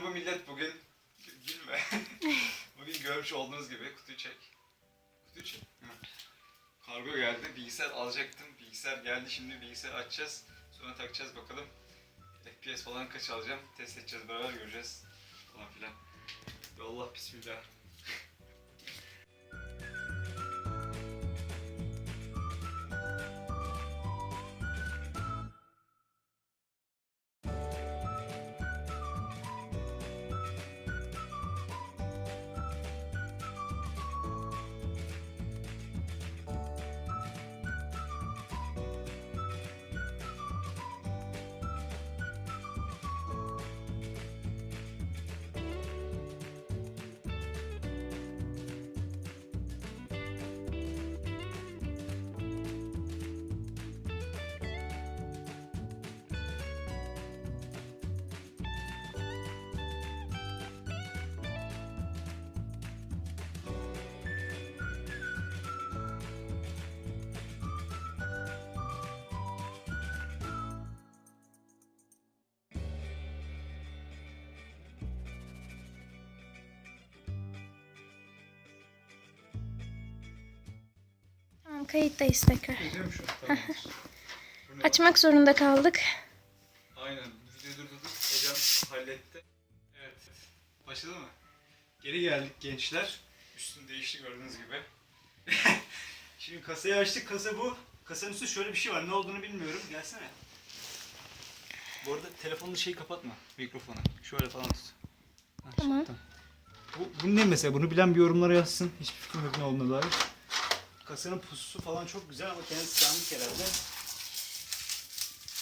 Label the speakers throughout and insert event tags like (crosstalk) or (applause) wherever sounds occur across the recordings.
Speaker 1: Merhaba millet bugün gülme. (laughs) bugün görmüş olduğunuz gibi kutuyu çek. Kutuyu çek. Kargo geldi. Bilgisayar alacaktım. Bilgisayar geldi. Şimdi bilgisayar açacağız. Sonra takacağız bakalım. FPS falan kaç alacağım. Test edeceğiz beraber göreceğiz. Falan filan. Allah bismillah.
Speaker 2: Tamam kayıttayız tekrar.
Speaker 1: Şu? Tamam.
Speaker 2: Açmak zorunda kaldık.
Speaker 1: Aynen. Videoyu durdurduk. Ecem halletti. Evet. Başladı mı? Geri geldik gençler. Üstün değişti gördüğünüz gibi. (laughs) Şimdi kasayı açtık. Kasa bu. Kasanın üstünde şöyle bir şey var. Ne olduğunu bilmiyorum. Gelsene. Bu arada telefonunu şey kapatma. Mikrofonu. Şöyle falan tut. Ha,
Speaker 2: Tamam.
Speaker 1: Bu, bu ne mesela? Bunu bilen bir yorumlara yazsın. Hiçbir fikrim yok ne olduğuna dair. Kasanın pususu falan çok güzel ama kendisi dandik herhalde.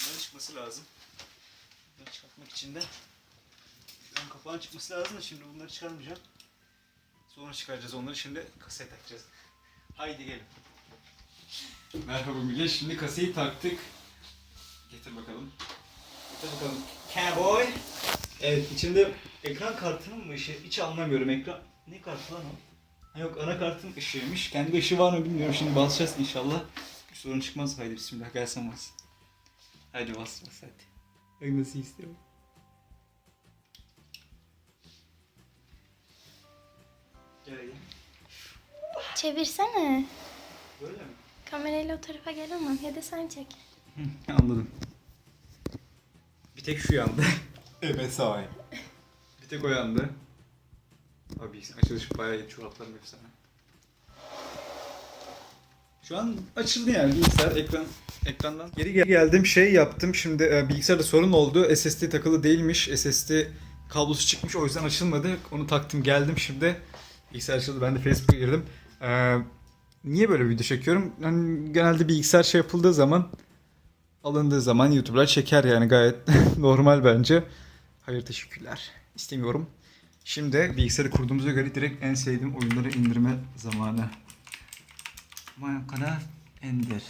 Speaker 1: Bunların çıkması lazım. Bunları çıkartmak için de Bunun kapağın çıkması lazım da şimdi bunları çıkarmayacağım. Sonra çıkaracağız onları şimdi kasaya takacağız. Haydi gelin. Merhaba millet. Şimdi kasayı taktık. Getir bakalım. Getir bakalım. Cowboy. Evet içinde ekran kartının mı ışığı? Hiç anlamıyorum ekran. Ne kartı lan o? Yok anakartın ışığıymış. Kendi ışığı var mı bilmiyorum. Şimdi basacağız inşallah. Bir sorun çıkmaz. Haydi bismillah gelsen bas. Hadi bas bas hadi. Bak nasıl istiyorum. Gel gel.
Speaker 2: Çevirsene.
Speaker 1: Böyle mi?
Speaker 2: Kamerayla o tarafa gel ama ya da sen çek.
Speaker 1: Anladım. Bir tek şu yandı. evet sağ Bir tek o yandı. Abi açılış bayağı iyi. Çoraplarım efsane. Şu an açıldı yani bilgisayar ekran ekrandan. Geri gel- geldim şey yaptım. Şimdi e, bilgisayarda sorun oldu. SSD takılı değilmiş. SSD kablosu çıkmış o yüzden açılmadı. Onu taktım geldim şimdi. Bilgisayar açıldı. Ben de Facebook'a girdim. Ee, niye böyle video çekiyorum? Yani genelde bilgisayar şey yapıldığı zaman alındığı zaman YouTube'lar çeker yani gayet (laughs) normal bence. Hayır teşekkürler. İstemiyorum. Şimdi bilgisayarı kurduğumuza göre direkt en sevdiğim oyunları indirme zamanı. Minecraft Ender.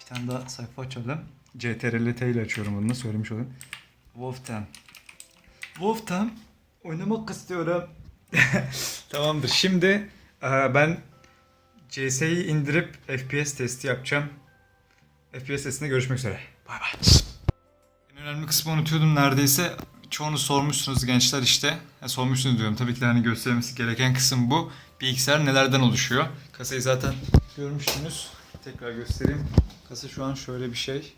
Speaker 1: Bir tane daha sayfa açalım. CTRL T ile açıyorum bunu söylemiş olayım. Wolf'tan. Wolf'tan oynamak istiyorum. (laughs) Tamamdır. Şimdi e, ben CS'yi indirip FPS testi yapacağım. FPS testinde görüşmek üzere. Bay bay. En önemli kısmı unutuyordum neredeyse. Çoğunu sormuşsunuz gençler işte. Ya sormuşsunuz diyorum. Tabii ki hani göstermesi gereken kısım bu. Bilgisayar nelerden oluşuyor? Kasayı zaten görmüştünüz. Tekrar göstereyim. Kasa şu an şöyle bir şey.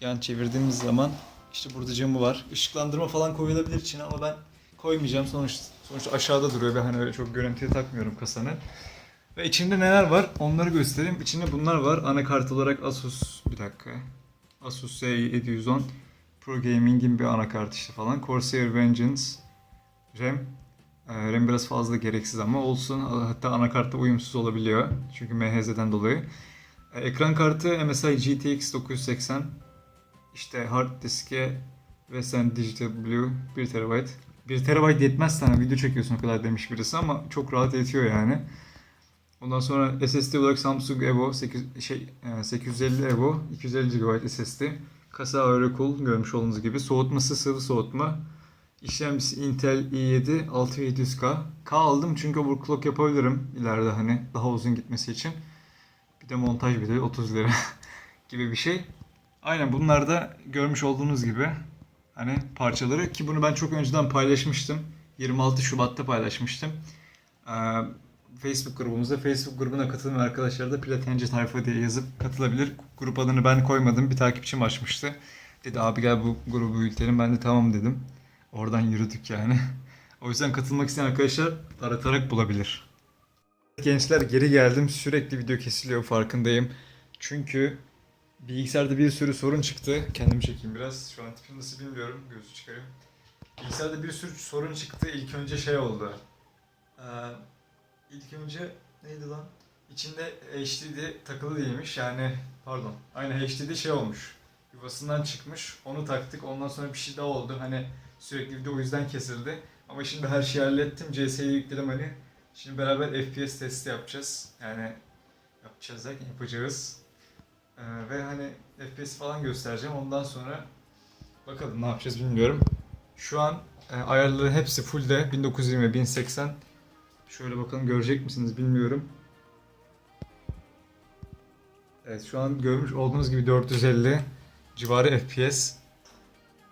Speaker 1: Yan çevirdiğimiz zaman işte burada camı var. Işıklandırma falan koyulabilir içine ama ben koymayacağım. Sonuçta, sonuçta aşağıda duruyor ve hani öyle çok görüntüye takmıyorum kasanı. Ve içinde neler var onları göstereyim. İçinde bunlar var. Anakart olarak Asus bir dakika. Asus Z710 Pro Gaming'in bir anakart işte falan. Corsair Vengeance RAM. Ee, RAM biraz fazla gereksiz ama olsun. Hatta anakartta uyumsuz olabiliyor. Çünkü MHZ'den dolayı. Ee, ekran kartı MSI GTX 980. İşte hard diske Western Digital Blue 1 TB. 1 TB yetmez sana video çekiyorsun o kadar demiş birisi ama çok rahat yetiyor yani. Ondan sonra SSD olarak Samsung Evo 8, şey, e, 850 Evo 250 GB SSD. Kasa öyle cool görmüş olduğunuz gibi. Soğutması sıvı soğutma. İşlemcisi Intel i7 6700K. K aldım çünkü overclock yapabilirim ileride hani daha uzun gitmesi için. Bir de montaj bedeli 30 lira (laughs) gibi bir şey. Aynen bunlar da görmüş olduğunuz gibi Hani parçaları ki bunu ben çok önceden paylaşmıştım. 26 Şubat'ta paylaşmıştım. Ee, Facebook grubumuzda Facebook grubuna katılmayan arkadaşlar da Platenci Tayfa diye yazıp katılabilir. Grup adını ben koymadım. Bir takipçim açmıştı. Dedi abi gel bu grubu yürütelim. Ben de tamam dedim. Oradan yürüdük yani. (laughs) O yüzden katılmak isteyen arkadaşlar aratarak bulabilir. Gençler geri geldim. Sürekli video kesiliyor farkındayım. Çünkü bilgisayarda bir sürü sorun çıktı. Kendimi çekeyim biraz. Şu an tipim nasıl bilmiyorum. Gözü çıkarıyorum. Bilgisayarda bir sürü sorun çıktı. İlk önce şey oldu. Ee, ilk önce neydi lan? İçinde HDD takılı değilmiş. Yani pardon. Aynı HDD şey olmuş. Yuvasından çıkmış. Onu taktık. Ondan sonra bir şey daha oldu. Hani sürekli video o yüzden kesildi. Ama şimdi her şeyi hallettim. CS'yi yükledim hani. Şimdi beraber FPS testi yapacağız. Yani yapacağız derken yapacağız. Ee, ve hani FPS falan göstereceğim. Ondan sonra bakalım ne yapacağız bilmiyorum. Şu an e, ayarları hepsi fullde. 1920, 1080. Şöyle bakalım görecek misiniz bilmiyorum. Evet şu an görmüş olduğunuz gibi 450 civarı FPS.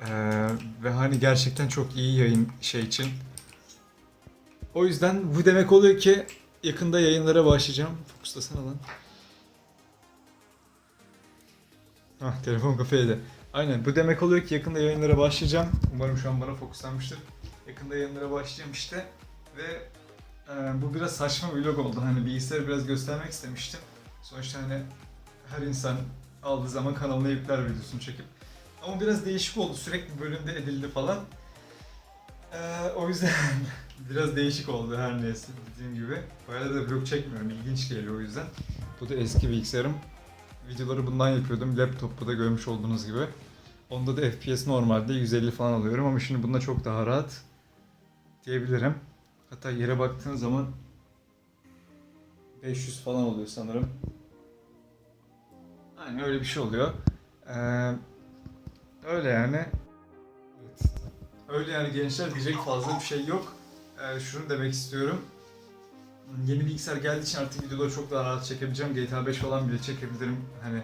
Speaker 1: Ee, ve hani gerçekten çok iyi yayın şey için. O yüzden bu demek oluyor ki yakında yayınlara başlayacağım. Fokuslasana lan. Hah telefon kafeydi. Aynen bu demek oluyor ki yakında yayınlara başlayacağım. Umarım şu an bana fokuslanmıştır. Yakında yayınlara başlayacağım işte. Ve e, bu biraz saçma vlog oldu. Hani bilgisayarı biraz göstermek istemiştim. Sonuçta hani her insan aldığı zaman kanalına yükler videosunu çekip. Ama biraz değişik oldu. Sürekli bölümde edildi falan. Ee, o yüzden (laughs) biraz değişik oldu her neyse dediğim gibi. Bayağı da vlog çekmiyorum. İlginç geliyor o yüzden. Bu da eski bilgisayarım. Videoları bundan yapıyordum. Laptop'ta da görmüş olduğunuz gibi. Onda da FPS normalde 150 falan alıyorum ama şimdi bunda çok daha rahat diyebilirim. Hatta yere baktığın zaman 500 falan oluyor sanırım. Aynen öyle bir şey oluyor. Ee, öyle yani. Evet. Öyle yani gençler diyecek fazla bir şey yok. Ee, şunu demek istiyorum. Yeni bilgisayar geldiği için artık videoları çok daha rahat çekebileceğim. GTA 5 falan bile çekebilirim. Hani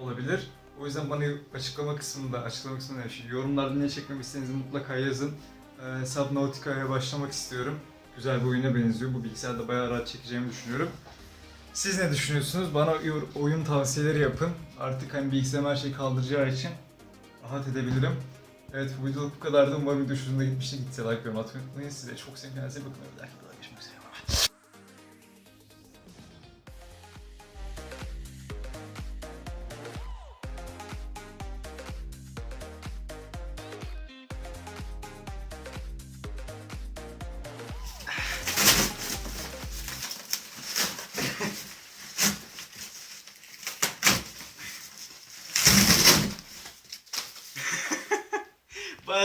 Speaker 1: olabilir. O yüzden bana açıklama kısmında, açıklama kısmında şu yorumlarda ne çekmemi istediğinizi mutlaka yazın. Ee, Subnautica'ya başlamak istiyorum. Güzel bir oyuna benziyor. Bu bilgisayarda bayağı rahat çekeceğimi düşünüyorum. Siz ne düşünüyorsunuz? Bana oy- oyun tavsiyeleri yapın. Artık hani bilgisayarım her şeyi kaldıracağı için rahat edebilirim. Evet bu videoluk bu kadardı. Umarım hoşunuza gitmiştir. Gitse like ve atmayı unutmayın. Size çok sevgiler. Bakın. Videoda görüşmek üzere.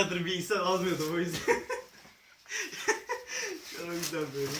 Speaker 1: Bye bye.
Speaker 3: Bayağıdır bilgisayar almıyordum o yüzden. Şu an o yüzden böyle.